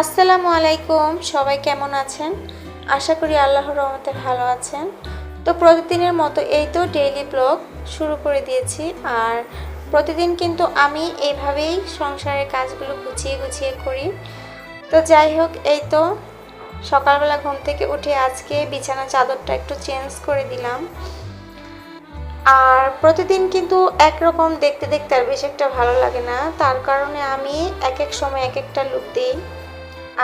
আসসালামু আলাইকুম, সবাই কেমন আছেন? আশা করি আল্লাহর রহমতে ভালো আছেন। তো প্রতিদিনের মতো এই তো ডেইলি ব্লগ শুরু করে দিয়েছি। আর প্রতিদিন কিন্তু আমি এইভাবেই সংসারের কাজগুলো গুছিয়ে গুছিয়ে করি। তো যাই হোক, এই তো সকালবেলা ঘুম থেকে উঠে আজকে বিছানা চাদরটা একটু চেঞ্জ করে দিলাম। আর প্রতিদিন কিন্তু একরকম দেখতে দেখতে আর বেশ একটা ভালো লাগে না। তার কারণে আমি এক এক সময় এক একটা লুক দিই।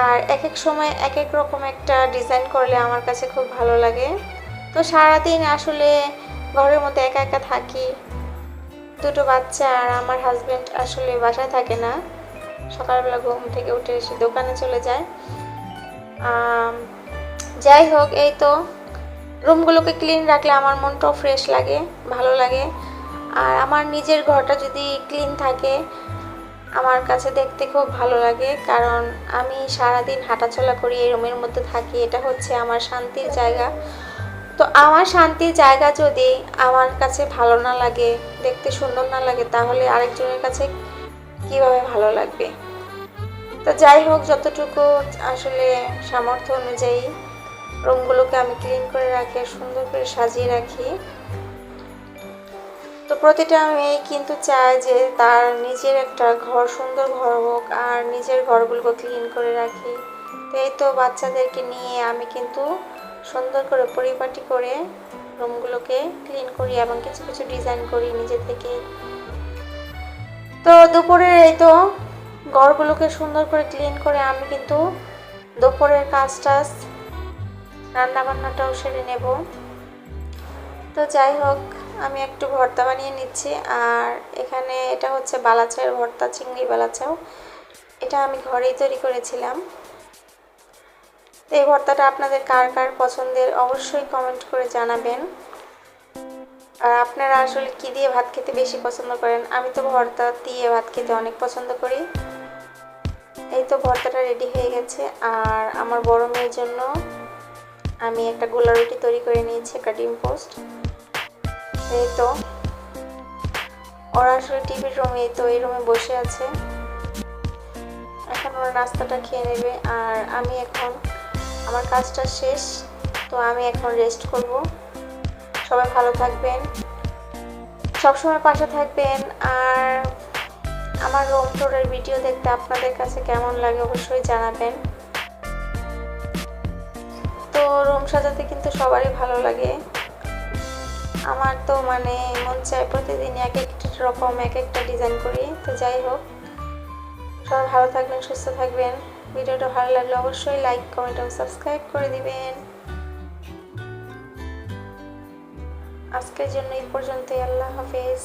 আর এক এক সময় এক এক রকম একটা ডিজাইন করলে আমার কাছে খুব ভালো লাগে। তো সারাদিন আসলে ঘরের মধ্যে একা একা থাকি। দুটো বাচ্চা আর আমার হাজব্যান্ড আসলে বাসায় থাকে না। সকালবেলা ঘুম থেকে উঠে এসে দোকানে চলে যায়। যাই হোক, এই তো। রুমগুলোকে ক্লিন রাখলে আমার মনটাও ফ্রেশ লাগে, ভালো লাগে। আর আমার নিজের ঘরটা যদি ক্লিন থাকে আমার কাছে দেখতে খুব ভালো লাগে, কারণ আমি সারাদিন হাঁটাচলা করি, এই রুমের মধ্যে থাকি, এটা হচ্ছে আমার শান্তির জায়গা। তো আমার শান্তির জায়গা যদি আমার কাছে ভালো না লাগে, দেখতে সুন্দর না লাগে, তাহলে আরেকজনের কাছে কীভাবে ভালো লাগবে? তো যাই হোক, যতটুকু আসলে সামর্থ্য অনুযায়ী রুমগুলোকে আমি ক্লিন করে রাখি সুন্দর করে সাজিয়ে রাখি। তো প্রতিটা মেয়ে কিন্তু চায় যে তার নিজের একটা ঘর, সুন্দর ঘর হোক আর নিজের ঘরগুলোকে ক্লিন করে রাখি। তো এই তো বাচ্চাদেরকে নিয়ে আমি কিন্তু সুন্দর করে পরিপাটি করে রুমগুলোকে ক্লিন করি এবং কিছু কিছু ডিজাইন করি নিজে থেকে। তো দুপুরের এই তো ঘরগুলোকে সুন্দর করে ক্লিন করে আমি কিন্তু দুপুরের কাজ টাজ রান্না বান্নাটাও সেরে নেব। তো যাই হোক আমি একটু ভর্তা বানিয়ে নিচ্ছি। আর এখানে এটা হচ্ছে বালাচায়ের ভর্তা, চিংড়ি বালাচাও। এটা আমি ঘরেই তৈরি করেছিলাম। এই ভর্তাটা আপনাদের কার কার পছন্দের অবশ্যই কমেন্ট করে জানাবেন। আর আপনারা আসলে কি দিয়ে ভাত খেতে বেশি পছন্দ করেন? আমি তো ভর্তা দিয়ে ভাত খেতে অনেক পছন্দ করি। এই তো ভর্তাটা রেডি হয়ে গেছে। আর আমার বড় মেয়ের জন্য আমি একটা গোলা রুটি তৈরি করে নিয়েছি, একটা ডিম পোস্ট। এই তো। ওরা আসলে টিভির রুমে তো, এই রুমে বসে আছে। এখন ওরা নাস্তাটা খেয়ে নেবে। আর আমি এখন, আমার কাজটা শেষ, তো আমি এখন রেস্ট করব। সবাই ভালো থাকবেন। সবসময় পাশে থাকবেন। আর আমার রুম টুরের ভিডিও দেখতে আপনাদের কাছে কেমন লাগে অবশ্যই জানাবেন। তো রুম সাজাতে কিন্তু সবারই ভালো লাগে। আমার তো মানে মন চায় প্রতিদিন এক একটা রকম, এক একটা ডিজাইন করি। তো যাই হোক, সবাই ভালো থাকবেন, সুস্থ থাকবেন। ভিডিওটা ভালো লাগলে অবশ্যই লাইক কমেন্ট এবং সাবস্ক্রাইব করে দিবেন। আজকের জন্য এই পর্যন্তই। আল্লাহ হাফেজ।